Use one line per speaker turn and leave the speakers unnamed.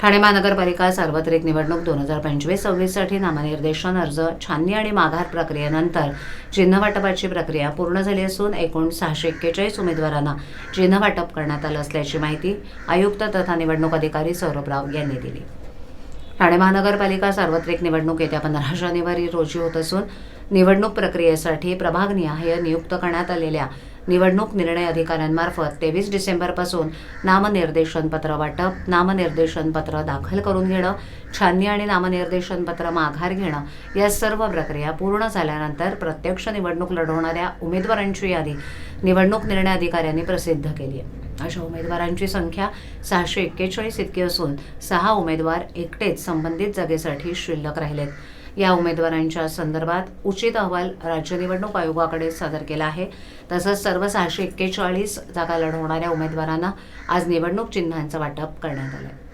ठाणे महानगरपालिका सार्वत्रिक निवडणूक दोन हजार पंचवीस सव्वीससाठी नामनिर्देशन अर्ज छाननी आणि माघार प्रक्रियेनंतर चिन्ह वाटपाची प्रक्रिया पूर्ण झाली असून एकूण सहाशे एक्केचाळीस उमेदवारांना चिन्ह वाटप करण्यात आलं असल्याची माहिती आयुक्त तथा निवडणूक अधिकारी सौरभ राव यांनी दिली. ठाणे महानगरपालिका सार्वत्रिक निवडणूक येत्या पंधरा जानेवारी रोजी होत असून निवडणूक प्रक्रियेसाठी प्रभागनिहाय नियुक्त करण्यात आलेल्या निवडणूक निर्णय अधिकाऱ्यांमार्फत तेवीस डिसेंबरपासून नामनिर्देशन पत्र वाटप नामनिर्देशन पत्र दाखल करून घेणं छाननी आणि नामनिर्देशन पत्र माघार घेणं या सर्व प्रक्रिया पूर्ण झाल्यानंतर प्रत्यक्ष निवडणूक लढवणाऱ्या उमेदवारांची यादी निवडणूक निर्णय अधिकाऱ्यांनी प्रसिद्ध केली आहे. अशा उमेदवारांची संख्या सहाशे एक्केचाळीस इतकी असून सहा उमेदवार एकटेच संबंधित जागेसाठी शिल्लक राहिलेत. या उमेदवारांच्या संदर्भात उचित अहवाल राज्य निवडणूक आयोगाकडे सादर केला आहे. तसंच सर्व सहाशे एक्केचाळीस जागा लढवणाऱ्या उमेदवारांना आज निवडणूक चिन्हांचं वाटप करण्यात आलं